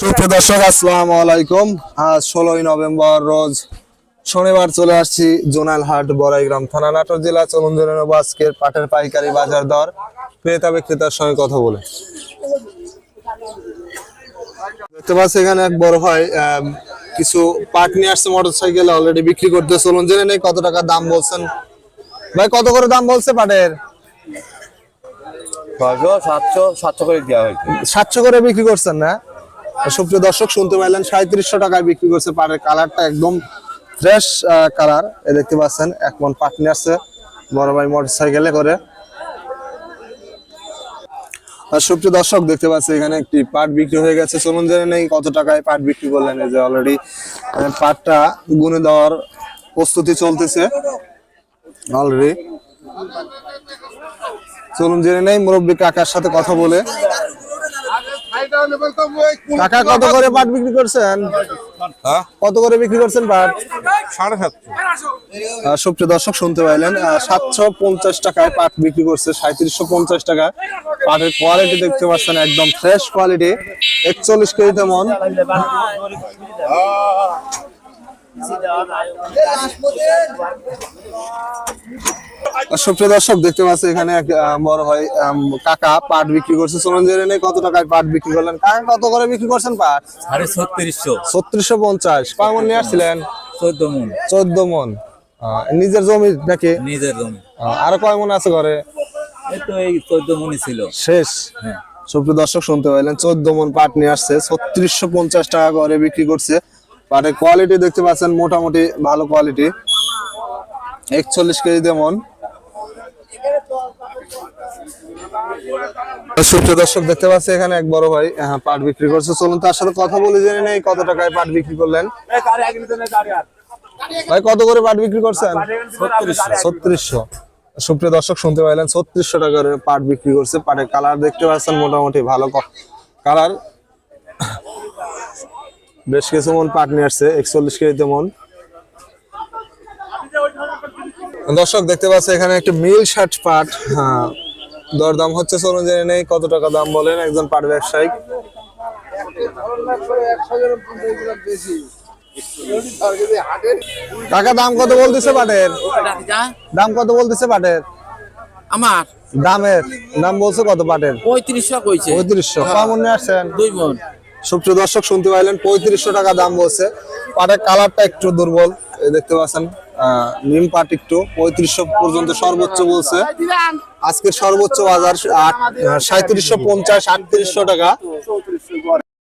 সুপ্রিয় দর্শক আসসালামু আলাইকুম। আজ ষোলোই নভেম্বর রোজ শনিবার চলে আসছি জোনাল হাট বড়াইগ্রাম থানা নাটোর জেলা। চলুন জেনে নেব আজকের পাটের পাইকারি বাজার দর। ক্রেতা বিক্রেতার সঙ্গে কথা বলে। দেখতে পাচ্ছি এখানে এক বড় ভাই কিছু পাট নিয়ে আসছে মোটর সাইকেল অলরেডি বিক্রি করতে। চলুন জেনে নেই কত টাকা দাম বলছেন। ভাই কত করে দাম বলছে পাটের? ছয়শো সাতশো সাতশো করে দেওয়া হয়েছে। সাতশো করে বিক্রি করছেন না? সুপ্রিয় দর্শক, শুনতে পাইলেন সাঁত্রিশশো টাকায় বিক্রি করছে পাটের কালারটা একদম ফ্রেশ কালার। এ দেখতে পাচ্ছেন, এক মন পাট নিয়ে আসছে বড় ভাই মোটর সাইকেলে করে সুপ্রিয় দর্শক, দেখতে পাচ্ছি এখানে একটি পাট বিক্রি হয়ে গেছে। চলুন জেনে নেই কত টাকায় পাট বিক্রি করলেন এই যে অলরেডি পাটটা গুনে দেওয়ার প্রস্তুতি চলতেছে। অলরেডি চলুন জেনে নেই, মুরব্বী কাকার সাথে কথা বলে। কাকা কত করে পাট বিক্রি করছেন? কত করে বিক্রি করছেন পাট সাড়ে সাতশো। সুপ্রিয় দর্শক শুনতে পাইলেন সাতশো পঞ্চাশ টাকায় পাট বিক্রি করছে সাঁত্রিশশো পঞ্চাশ টাকা পাটের কোয়ালিটি দেখতে পাচ্ছেন একদম ফ্রেশ কোয়ালিটি একচল্লিশ কেজি মন আর সুপ্রিয় দর্শক দেখতে পাচ্ছি এখানে এক বড় আম, কাকা পাট বিক্রি করছে। জেনে কত টাকায় পাট বিক্রি করলেন? কাকা কত করে বিক্রি করছেন পাট? সাড়ে ছত্রিশশো। ছত্রিশশো পঞ্চাশ। কয় মন নিয়ে আসছিলেন? চোদ্দ মন। চোদ্দ মন। নিজের জমি নাকি? নিজের জমি। আরও কয় মন আছে ঘরে? এই চোদ্দ মনই ছিল। শেষ। হ্যাঁ। সুপ্রিয় দর্শক শুনতে পাইলেন চোদ্দ মন পাট নিয়ে আসছে। ছত্রিশশো পঞ্চাশ টাকা করে বিক্রি করছে। পাটের কোয়ালিটি দেখতে পাচ্ছেন মোটামুটি ভালো কোয়ালিটি একচল্লিশ কেজি মন সুপ্রিয় দর্শক দেখতে পাচ্ছি এখানে এক বড় ভাই হ্যাঁ, পাট বিক্রি করছে। চলুন তার সাথে কথা বলে জেনে নেই কত টাকায় পাট বিক্রি করলেন। ভাই কত করে পাট বিক্রি করছেন? ছত্রিশশো। সুপ্রিয় দর্শক শুনতে পাইলেন ছত্রিশশো টাকা করে পাট বিক্রি করছে। পাটের কালার দেখতে পাচ্ছেন মোটামুটি ভালো কালার বেশ কিছু মন পাট নিয়ে আসছে একচল্লিশ কেজিতে মন। দর্শক দেখতে পাচ্ছে এখানে একটা মিল শার্ট পাট। হ্যাঁ দরদাম হচ্ছে চলুন জেনে নেই কত টাকা দাম বলেন একজন পাট ব্যবসায়ী কাকা দাম কত বলতেছে পাটের? দাম কত বলতেছে পাটের? আমার? দামের? দাম বলছে কত পাটের? পঁয়ত্রিশশো কইছে। পঁয়ত্রিশশো। কেমন নিয়ে আসছেন? দুই মন। সুপ্রিয় দর্শক, শুনতে পাইলেন পঁয়ত্রিশশো টাকা দাম বলছে। পাটের কালারটা একটু দুর্বল দেখতে পাচ্ছেন নিম পাট একটু, পঁয়ত্রিশশো পর্যন্ত সর্বোচ্চ বলছে। আজকের সর্বোচ্চ বাজার সাঁত্রিশশো পঞ্চাশ, আটত্রিশশো টাকা।